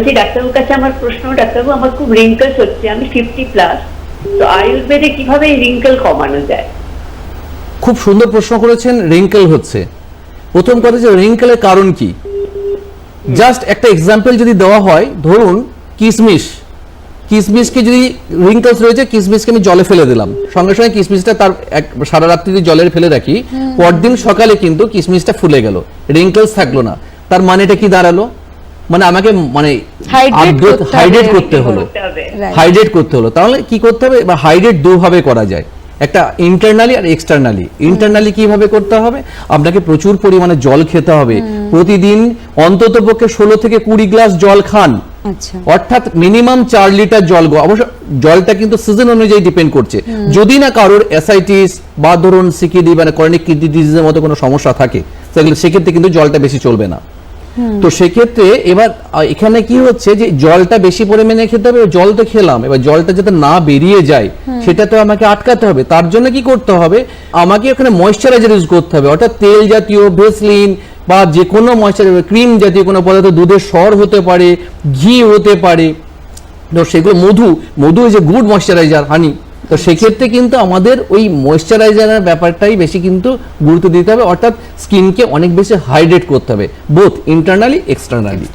বলছি ডাক্তারবাবুর কাছে আমার প্রশ্ন ডাক্তারবাবু আমার খুব রিঙ্কেলস হচ্ছে আমি ফিফটি প্লাস তো আয়ুর্বেদে কীভাবে এই রিঙ্কেল কমানো যায়? খুব সুন্দর প্রশ্ন করেছেন রিঙ্কেল হচ্ছে। প্রথম কথা যে রিঙ্কেলের কারণ কি? জাস্ট একটা এক্সাম্পল যদি দেওয়া হয় ধরুন কিসমিস। কিসমিসকে যদি রিঙ্কেলস রয়েছে কিসমিসকে আমি জলে ফেলে দিলাম। সঙ্গে সঙ্গে কিসমিসটা তার এক সারা রাত্রি যদি জলের ফেলে রাখি। পরদিন সকালে কিন্তু কিসমিসটা ফুলে গেল। রিঙ্কেলস থাকল না। তার মানেটা কি দাঁড়াল? মানে আমাকে মানে Hydrate করতে হবে। হাইড্রেট করতে হলো. হাইড্রেট করতে হলো। তাহলে কি করতে হবে? বা হাইড্রেট দুভাবে করা যায়। একটা ইন্টারনালি আর এক্সটার্নালি ইন্টারনালি কীভাবে করতে হবে? আপনাকে প্রচুর পরিমাণে জল খেতে হবে। প্রতিদিন অন্তত পক্ষে ষোলো থেকে কুড়ি গ্লাস জল খান। আচ্ছা। অর্থাৎ মিনিমাম চার লিটার জল গো- অবশ্য জলটা কিন্তু সিজন অনুযায়ী ডিপেন্ড করছে। যদি না কারোর এসআইটিস বা ধরুন সিকিডি মানে করনিক কিডনি ডিজিজের মতো কোনো সমস্যা থাকে তাহলে সেক্ষেত্রে কিন্তু জলটা বেশি চলবে না। তো সেক্ষেত্রে এবার এখানে কি হচ্ছে যে জলটা বেশি পরিমাণে খেতে হবে জল তো খেলাম এবার জলটা যাতে না বেরিয়ে যায় সেটা তো আমাকে আটকাতে হবে। তার জন্য কি করতে হবে আমাকে ওখানে ময়শ্চারাইজার ইউজ করতে হবে। অর্থাৎ তেল জাতীয় ভেসলিন বা যে কোনো ময়শ্চারাইজার ক্রিম জাতীয় কোনো পদার্থ দুধের সর হতে পারে ঘি হতে পারে। তো সেগুলো মধু মধু যে গুড ময়শ্চারাইজার হানি তো সেক্ষেত্রে কিন্তু আমাদের ওই ময়শ্চারাইজারের ব্যাপারটাই বেশি কিন্তু গুরুত্ব দিতে হবে, অর্থাৎ স্কিনকে অনেক বেশি হাইড্রেট করতে হবে বোথ ইন্টারনালি এক্সটার্নালি